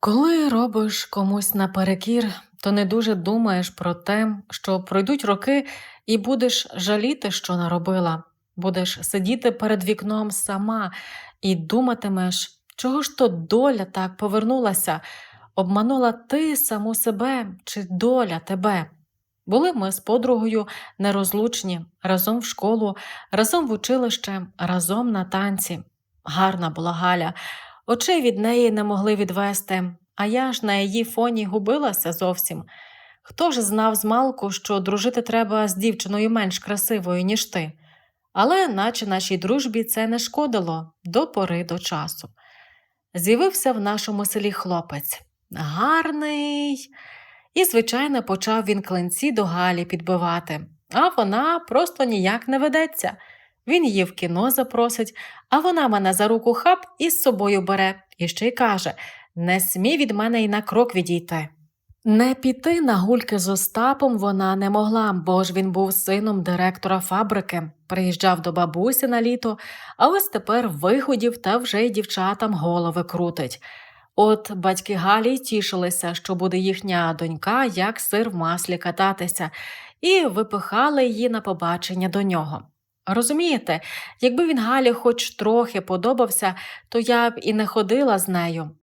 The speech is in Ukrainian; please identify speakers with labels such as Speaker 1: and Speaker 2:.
Speaker 1: Коли робиш комусь наперекір, то не дуже думаєш про те, що пройдуть роки і будеш жаліти, що наробила. Будеш сидіти перед вікном сама і думатимеш, чого ж то доля так повернулася, обманула ти саму себе чи доля тебе. Були ми з подругою нерозлучні, разом в школу, разом в училище, разом на танці. Гарна була Галя, очей від неї не могли відвести, а я ж на її фоні губилася зовсім. Хто ж знав змалку, що дружити треба з дівчиною менш красивою, ніж ти? Але, наче нашій дружбі, це не шкодило до пори до часу. З'явився в нашому селі хлопець. Гарний. І, звичайно, почав він клинці до Галі підбивати, а вона просто ніяк не ведеться. Він її в кіно запросить, а вона мене за руку хап і з собою бере, і ще й каже: не смій від мене й на крок відійти. Не піти на гульки з Остапом вона не могла, бо ж він був сином директора фабрики, приїжджав до бабусі на літо, а ось тепер виходів та вже й дівчатам голови крутить. От батьки Галі тішилися, що буде їхня донька, як сир в маслі кататися, і випихали її на побачення до нього. Розумієте, якби він Галі хоч трохи подобався, то я б і не ходила з нею.